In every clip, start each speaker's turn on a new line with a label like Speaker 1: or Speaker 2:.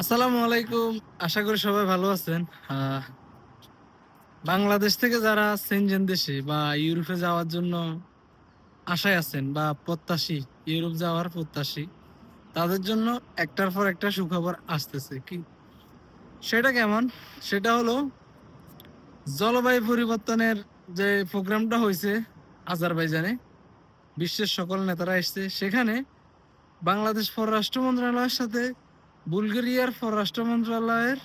Speaker 1: আসসালামু আলাইকুম। আশা করি সবাই ভালো আছেন। বাংলাদেশ থেকে যারা সেনজেন দেশে বা ইউরোপে যাওয়ার জন্য আশায় আছেন বা প্রত্যাশী, ইউরোপ যাওয়ার প্রত্যাশী, তাদের জন্য একটার পর একটা সুখবর আসতেছে। কি? সেটা কেমন? সেটা হলো জলবায়ু পরিবর্তনের যে প্রোগ্রামটা হয়েছে আজারবাইজানে, বিশ্বের সকল নেতারা এসছে। সেখানে বাংলাদেশ পররাষ্ট্র মন্ত্রণালয়ের সাথে বুলগেরিয়ার পররাষ্ট্র মন্ত্রণালয়ের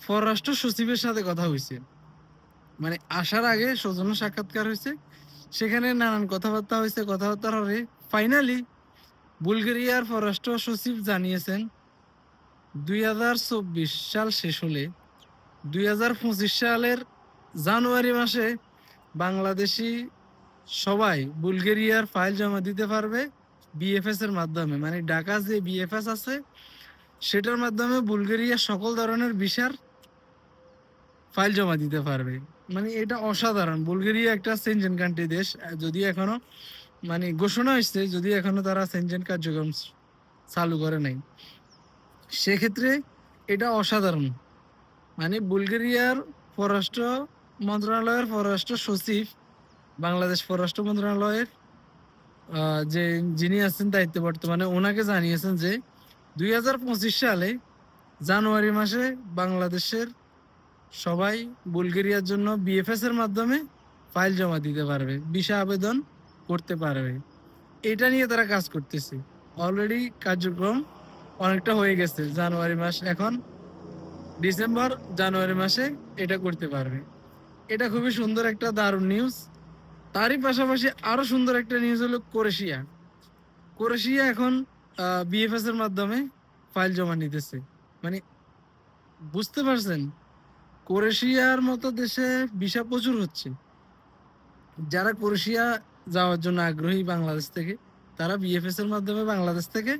Speaker 1: পররাষ্ট্র সচিবের সাথে কথা হয়েছে। মানে আসার আগে সৌজন্য সাক্ষাৎকার হয়েছে। সেখানে নানান কথাবার্তা হয়েছে। কথাবার্তার হবে ফাইনালি বুলগেরিয়ার পররাষ্ট্র সচিব জানিয়েছেন, দুই হাজার চব্বিশ সাল শেষ হলে দুই হাজার পঁচিশ সালের জানুয়ারি মাসে বাংলাদেশি সবাই বুলগেরিয়ার ফাইল জমা দিতে পারবে বিএফএস এর মাধ্যমে। মানে ঢাকা যে বিএফএস আছে সেটার মাধ্যমে বুলগেরিয়া সকল ধরনের ভিসার ফাইল জমা দিতে পারবে। মানে এটা অসাধারণ। বুলগেরিয়া একটা সেনজেন কান্ট্রি দেশ। যদিও এখনও মানে ঘোষণা হয়েছে যদি এখনও তারা সেনজেন কার্যক্রম চালু করে নাই। সেক্ষেত্রে এটা অসাধারণ। মানে বুলগেরিয়ার পররাষ্ট্র মন্ত্রণালয়ের পররাষ্ট্র সচিব, বাংলাদেশ পররাষ্ট্র মন্ত্রণালয়ের যে যিনি আছেন দায়িত্বে বর্তমানে, ওনাকে জানিয়েছেন যে দুই হাজার পঁচিশ সালে জানুয়ারি মাসে বাংলাদেশের সবাই বুলগেরিয়ার জন্য বিএফএস এর মাধ্যমে ফাইল জমা দিতে পারবে, ভিসা আবেদন করতে পারবে। এটা নিয়ে তারা কাজ করতেছে। অলরেডি কার্যক্রম অনেকটা হয়ে গেছে, জানুয়ারি মাস এখন ডিসেম্বর, জানুয়ারি মাসে এটা করতে পারবে। এটা খুবই সুন্দর একটা দারুণ নিউজ তারই পাশাপাশি আরও সুন্দর একটা নিউজ হলো ক্রোয়েশিয়া। ক্রোয়েশিয়া এখন বিএফএস এর মাধ্যমে ফাইল জমা নিতেছে। মানে বুঝতে পারছেন, ক্রোয়েশিয়ার মতো দেশে ভিসা প্রচুর হচ্ছে। যারা ক্রোয়েশিয়া যাওয়ার জন্য আগ্রহী বাংলাদেশ থেকে, তারা বিএফএস এর মাধ্যমে বাংলাদেশ থেকে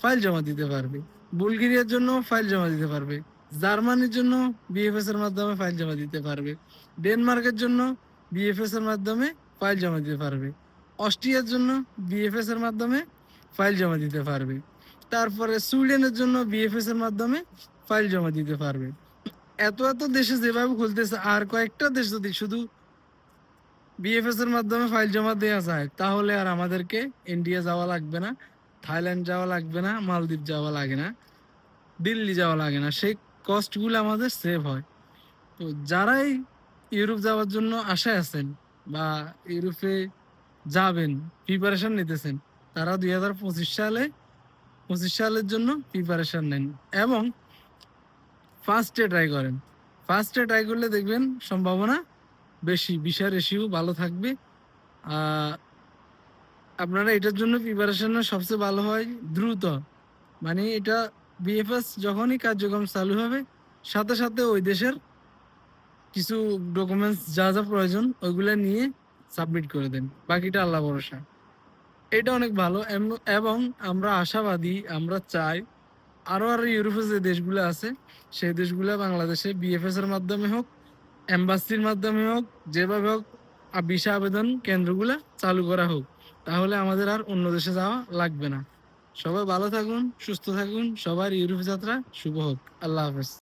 Speaker 1: ফাইল জমা দিতে পারবে। বুলগেরিয়ার জন্য ফাইল জমা দিতে পারবে। জার্মানির জন্য বিএফএস এর মাধ্যমে ফাইল জমা দিতে পারবে। ডেনমার্কের জন্য বিএফএস এর মাধ্যমে ফাইল জমা দিতে পারবে। অস্ট্রিয়ার জন্য বিএফএস এর মাধ্যমে ফাইল জমা দিতে পারবে। তারপরে সুইডেনের জন্য বিএফএস এর মাধ্যমে ফাইল জমা দিতে পারবে। এত এত দেশে যেভাবে খুলতেছে, আর কয়েকটা দেশ যদি শুধু বিএফএস এর মাধ্যমে ফাইল জমা দেওয়া যায়, তাহলে আর আমাদেরকে ইন্ডিয়া যাওয়া লাগবে না থাইল্যান্ড যাওয়া লাগবে না মালদ্বীপ যাওয়া লাগে না, দিল্লি যাওয়া লাগে না। সেই কস্টগুলো আমাদের সেভ হয়। তো যারাই ইউরোপ যাওয়ার জন্য আশায় আছেন বা ইউরোপে যাবেন প্রিপারেশন নিতেছেন তারা দুই হাজার পঁচিশ সালে, পঁচিশ সালের জন্য প্রিপারেশন নেন এবং ফার্স্টে ট্রাই করেন। ফার্স্টে ট্রাই করলে দেখবেন সম্ভাবনা বেশি, বিষয় রেশিও ভালো থাকবে। আপনারা এটার জন্য প্রিপারেশন সবচেয়ে ভালো হয় দ্রুত। মানে এটা বিএফএস যখনই কার্যক্রম চালু হবে, সাথে সাথে ওই দেশের কিছু ডকুমেন্টস যা যা প্রয়োজন ওইগুলো নিয়ে সাবমিট করে দেন। বাকিটা আল্লাহ ভরসা। এটা অনেক ভালো। এবং আমরা আশাবাদী, আমরা চাই আরও আরও ইউরোপের যে দেশগুলো আছে, সেই দেশগুলো বাংলাদেশে বিএফএস এর মাধ্যমে হোক, এম্বাসির মাধ্যমে হোক, যেভাবে হোক ভিসা আবেদন কেন্দ্রগুলো চালু করা হোক, তাহলে আমাদের আর অন্য দেশে যাওয়া লাগবে না। সবাই ভালো থাকুন, সুস্থ থাকুন, সবার ইউরোপ যাত্রা শুভ হোক। আল্লাহ হাফেজ।